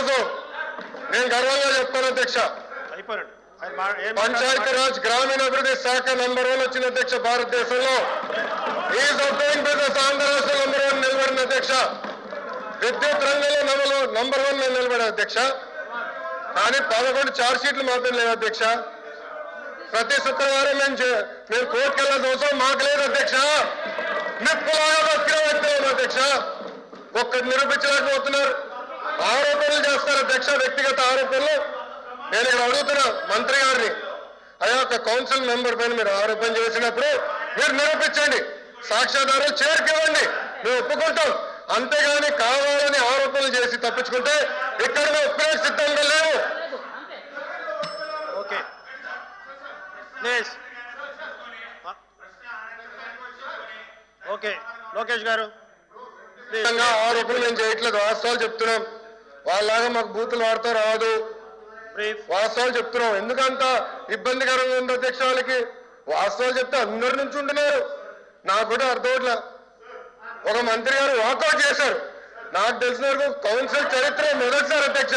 ఈరోజు నేను గర్వంగా చెప్తాను అధ్యక్ష. అయిపోయాడు ఆయన మా- ఏం పంచాయతీ రాజ్ గ్రామీణాభివృద్ధి శాఖ నంబర్ వన్ వచ్చిన అధ్యక్ష భారతదేశంలో. Ease of doing business Andhra రాష్ట్ర నంబర్ వన్ నిలబడిన అధ్యక్ష. విద్యుత్ రంగంలో నంబర్ నంబర్ వన్ నిలబడిన అధ్యక్ష. కానీ పదకొండు చార్జ్ షీట్లు మాత్రం లేవు అధ్యక్ష. ప్రతి శుక్రవారం మేము మేము కోర్టుకు వెళ్ళాల్సిన అవసరం మాకు లేదు అధ్యక్ష. నిప్పులాగా బతికిన వ్యక్తులు అధ్యక్ష. ఒక్కటి నిరూపించలేకపోతున్నారు. ఆరోపణలు చేస్తారు అధ్యక్ష వ్యక్తిగత ఆరోపణలు. నేను ఇక్కడ అడుగుతున్నా మంత్రి గారిని అయ్యా ఒక కౌన్సిల్ మెంబర్ పైన మీరు ఆరోపణ చేసినప్పుడు మీరు నిరూపించండి సాక్ష్యాధారాలు చేరుకివ్వండి మేము ఒప్పుకుంటాం. అంతేగాని కావాలని ఆరోపణలు చేసి తప్పించుకుంటే ఇక్కడ ఒప్పుకునే సిద్ధంగా లేవు. ఓకే. ఓకే లోకేష్ గారు ఆరోపణలు మేము చేయట్లేదు వాస్తవాలు చెప్తున్నాం. వాళ్ళలాగా మాకు బూతులు వాడుతూ రాదు. వాస్తవాలు చెప్తున్నాం. ఎందుకంత ఇబ్బందికరంగా ఉంది అధ్యక్ష వాళ్ళకి? వాస్తవాలు చెప్తే అందరి నుంచి ఉంటున్నారు. నాకు కూడా అర్థం అవట్లే. ఒక మంత్రి గారు వాకౌట్ చేశారు. నాకు తెలిసిన వరకు కౌన్సిల్ చరిత్ర మొదటిసారి అధ్యక్ష.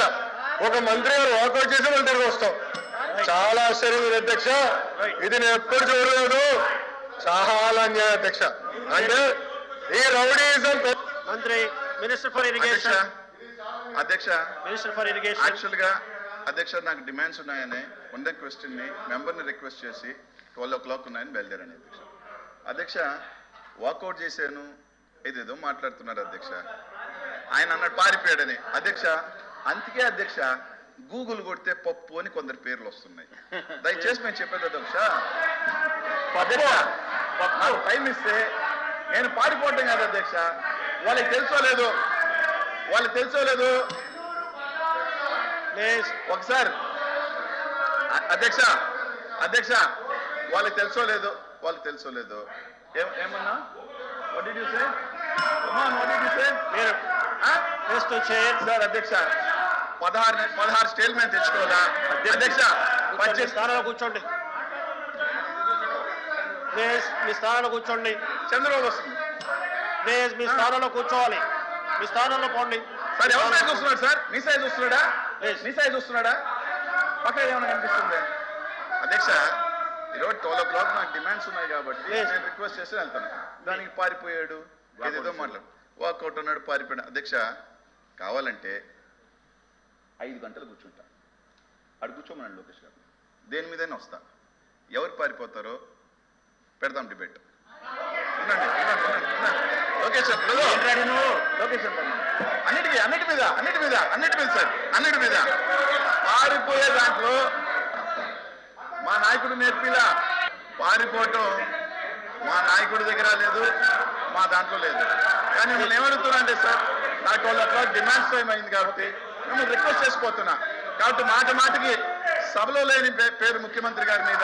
ఒక మంత్రి గారు వాకౌట్ చేసి మన దగ్గర వస్తాం. చాలా ఆశ్చర్యం అధ్యక్ష. ఇది నేను ఎప్పుడు చూడలేదు. చాలా అన్యాయం అధ్యక్ష. అంటే ఈ రౌడీజం మంత్రి మినిస్టర్ ఫర్ ఇరిగేషన్ అధ్యక్ష యాక్చువల్గా అధ్యక్ష నాకు డిమాండ్స్ ఉన్నాయని ఉన్న క్వశ్చన్ని మెంబర్ని రిక్వెస్ట్ చేసి ట్వెల్వ్ ఓ క్లాక్ ఉన్నాయని బయలుదేరాను అధ్యక్ష. అధ్యక్ష వాకౌట్ చేశాను. ఏదేదో మాట్లాడుతున్నారు అధ్యక్ష. ఆయన అన్నాడు పారిపోయాడని. అధ్యక్ష అందుకే అధ్యక్ష గూగుల్ కొడితే పప్పు అని కొందరు పేర్లు వస్తున్నాయి. దయచేసి మేము చెప్పేది అధ్యక్ష టైం ఇస్తే నేను పారిపోవటం కాదు అధ్యక్ష. వాళ్ళకి తెలుసో లేదు వాళ్ళకి తెలుసో లేదు? ఒకసారి. అధ్యక్ష అధ్యక్ష వాళ్ళకి తెలుసో లేదు? వాళ్ళకి తెలుసో లేదు? ఏమన్నా? What did you say what did you say మీరు ప్లీజ్ టు చైర్ సార్ అధ్యక్ష పదహారు పదహారు స్టేట్మెంట్ తెచ్చుకోవాలా అధ్యక్ష కూర్చోండి పద్దెనిమిది స్థానంలో కూర్చోండి. ప్లీజ్ మీ స్థానంలో కూర్చోండి. చంద్రబాబు వస్తుంది. ప్లీజ్ మీ స్థానంలో కూర్చోవాలి. మీ స్థానంలో పోండి. సార్ ఎవరి సైజ్ వస్తున్నాడు సార్? మీ సైజ్ వస్తున్నాడా Yes. మీ సైజ్ వస్తున్నాడా పక్కన ఏమైనా కనిపిస్తుంది? అధ్యక్ష ఈరోజు ట్వెల్వ్ ఓ క్లాక్ నాకు డిమాండ్స్ ఉన్నాయి కాబట్టి. నేను రిక్వెస్ట్ చేసి వెళ్తాను. దానికి పారిపోయాడు. ఏదేదో మాట్లాడు. వాకౌట్ అన్నాడు పారిపోయాడు. అధ్యక్ష కావాలంటే ఐదు గంటలు కూర్చుంటా. అడు కూర్చోమన్నాడు లోకేష్ గారు. దేని మీదైనా వస్తా. ఎవరు పారిపోతారో పెడదాం డిబేట్. ఉండండి, ఉండండి, ఉండండి. లోకేష్ లోకేష్. అన్నిటికీ అన్నిటి మీద అన్నిటి మీద అన్నిటి మీద సార్. అన్నిటి మీద. పారిపోయే దాంట్లో మా నాయకుడు నేర్పిలా? పారిపోవటం మా నాయకుడి దగ్గర లేదు మా దాంట్లో లేదు. కానీ మిమ్మల్ని ఏమడుగుతున్నా అంటే సార్ నాకు వాళ్ళ క్లాక్ డిమాండ్స్ టైం అయింది కాబట్టి మేము రిక్వెస్ట్ చేసిపోతున్నా కాబట్టి మాట మాటకి సభలో లేని పేరు ముఖ్యమంత్రి గారి మీద